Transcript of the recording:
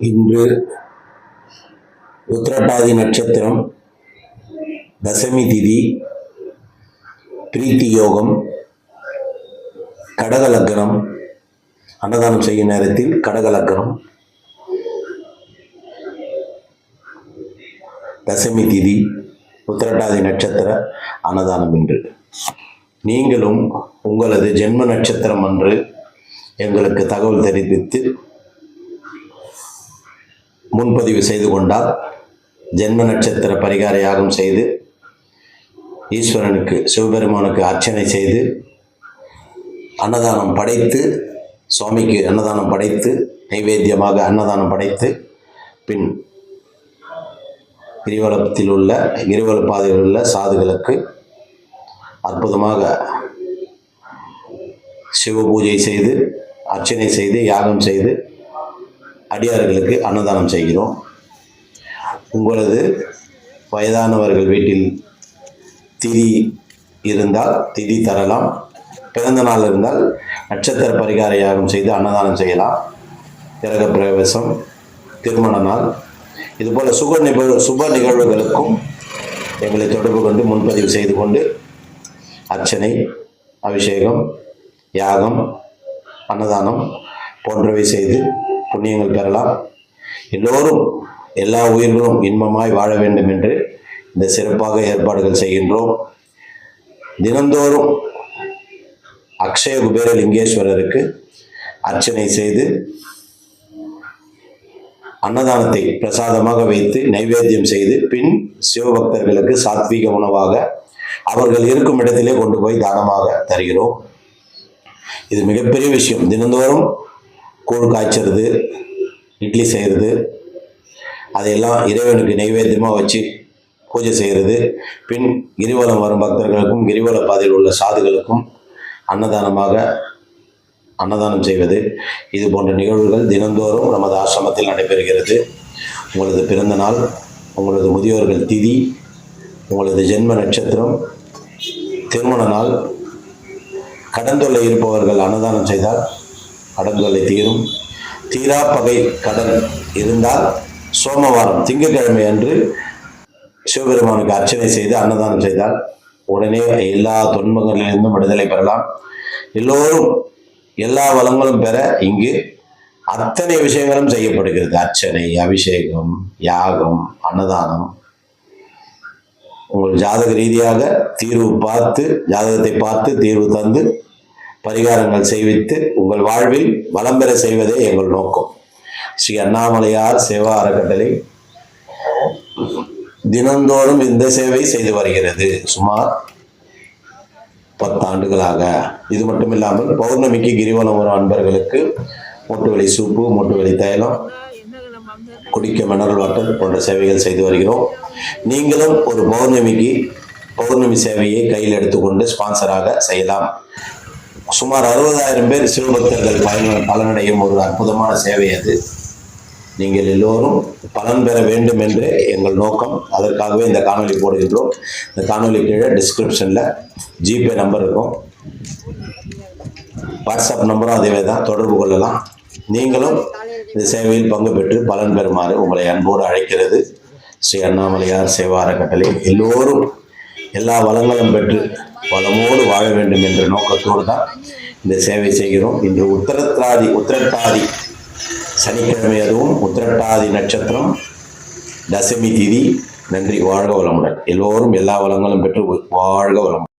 இன்று உத்திரட்டாதி நட்சத்திரம் தசமி திதி பிரீத்தி யோகம் கடக லக்னம் அன்னதானம் செய்யும் நேரத்தில் கடக லக்னம். தசமி திதி உத்திரட்டாதி நட்சத்திர அன்னதானம் இன்று. நீங்களும் உங்களது ஜென்ம நட்சத்திரம் அன்று எங்களுக்கு தகவல் தெரிவித்து முன்பதிவு செய்து கொண்டால் ஜென்ம நட்சத்திர பரிகார யாகம் செய்து ஈஸ்வரனுக்கு சிவபெருமானுக்கு அர்ச்சனை செய்து அன்னதானம் படைத்து சுவாமிக்கு அன்னதானம் படைத்து நைவேத்தியமாக அன்னதானம் படைத்து பின் கிரிவலத்தில் உள்ள கிரிவல பாதையில் உள்ள சாதுகளுக்கு அற்புதமாக சிவ பூஜை செய்து அர்ச்சனை செய்து யாகம் செய்து அடியார்களுக்கு அன்னதானம் செய்கிறோம். உங்களது வயதானவர்கள் வீட்டில் திதி இருந்தால் திதி தரலாம். பிறந்த நாள் இருந்தால் நட்சத்திர பரிகார யாகம் செய்து அன்னதானம் செய்யலாம். கிரக பிரவேசம் திருமண நாள். இதுபோல் சுக நிகழ் சுப நிகழ்வுகளுக்கும் எங்களை தொடர்பு கொண்டு முன்பதிவு செய்து கொண்டு அர்ச்சனை அபிஷேகம் யாகம் அன்னதானம் போன்றவை செய்து புண்ணியங்கள் பெறலாம். எல்லோரும் எல்லா உயிர்களும் இன்பமாய் வாழ வேண்டும் என்று இந்த சிறப்பாக ஏற்பாடுகள் செய்கின்றோம். தினந்தோறும் அக்ஷய குபேர லிங்கேஸ்வரருக்கு அர்ச்சனை செய்து அன்னதானத்தை பிரசாதமாக வைத்து நைவேத்தியம் செய்து பின் சிவபக்தர்களுக்கு சாத்வீக உணவாக அவர்கள் இருக்கும் இடத்திலே கொண்டு போய் தானமாக தருகிறோம். இது மிகப்பெரிய விஷயம். தினந்தோறும் கூழ் காய்ச்சறது இட்லி செய்கிறது அதையெல்லாம் இறைவனுக்கு நைவேத்தியமாக வச்சு பூஜை செய்கிறது பின் கிரிவலம் வரும் பக்தர்களுக்கும் கிரிவல பாதையில் உள்ள சாதுகளுக்கும் அன்னதானமாக அன்னதானம் செய்வது. இது போன்ற நிகழ்வுகள் தினந்தோறும் நமது ஆசிரமத்தில் நடைபெறுகிறது. உங்களது பிறந்த நாள் உங்களது முதியோர்கள் திதி உங்களது ஜென்ம நட்சத்திரம் திருமண நாள் கடந்துள்ள இருப்பவர்கள் அன்னதானம் செய்தால் கடன்களை தீரும். தீரா பகை கடன் இருந்தால் சோமவாரம் திங்கட்கிழமை அன்று சிவபெருமானுக்கு அர்ச்சனை செய்து அன்னதானம் செய்தால் உடனே எல்லா துன்பங்களிலிருந்தும் விடுதலை பெறலாம். எல்லோரும் எல்லா வளங்களும் பெற இங்கு அத்தனை விஷயங்களும் செய்யப்படுகிறது. அர்ச்சனை அபிஷேகம் யாகம் அன்னதானம். உங்கள் ஜாதக ரீதியாக தீர்வு பார்த்து ஜாதகத்தை பார்த்து தீர்வு தந்து பரிகாரங்கள் செய்வித்து உங்கள் வாழ்வில் வளம் பெற செய்வதே எங்கள் நோக்கம். ஸ்ரீ அண்ணாமலையார் சேவா அறக்கட்டளை தினந்தோறும் இந்த சேவை செய்து வருகிறது. சுமார் பத்தாண்டுகளாக. இது மட்டும் இல்லாமல் பௌர்ணமிக்கு கிரிவலம் வரும் அன்பர்களுக்கு மூட்டுவெளி சூப்பு மூட்டுவெளி தைலம் குடிக்க மினரல் வாட்டர் போன்ற சேவைகள் செய்து வருகிறோம். நீங்களும் ஒரு பௌர்ணமிக்கு பௌர்ணமி சேவையை கையில் எடுத்துக்கொண்டு ஸ்பான்சராக செய்யலாம். சுமார் அறுபதாயிரம் பேர் சிவபக்தர்கள் பயன் பலனடையும் ஒரு அற்புதமான சேவை அது. நீங்கள் எல்லோரும் பலன் பெற வேண்டும் என்று எங்கள் நோக்கம். அதற்காகவே இந்த காணொலி போடுகின்றோம். இந்த காணொலி கீழே டிஸ்கிரிப்ஷனில் ஜிபே நம்பர் இருக்கும். வாட்ஸ்அப் நம்பரும் அதே தான் தொடர்பு கொள்ளலாம். நீங்களும் இந்த சேவையில் பங்கு பெற்று பலன் பெறுமாறு உங்களை அன்போடு அழைக்கிறது. ஸ்ரீ அண்ணாமலையார் சேவா எல்லோரும் எல்லா வளங்களும் பெற்று வளமோடு வாழ வேண்டும் என்ற நோக்கத்தோடு தான் இந்த சேவை செய்கிறோம். இன்று உத்தரத்தாதி உத்திரட்டாதி சனிக்கிழமை அதுவும் உத்திரட்டாதி நட்சத்திரம் தசமி திதி. நன்றி வாழ்க வளமுடன். எல்லோரும் எல்லா வளங்களும் பெற்று வாழ்க வளமுடன்.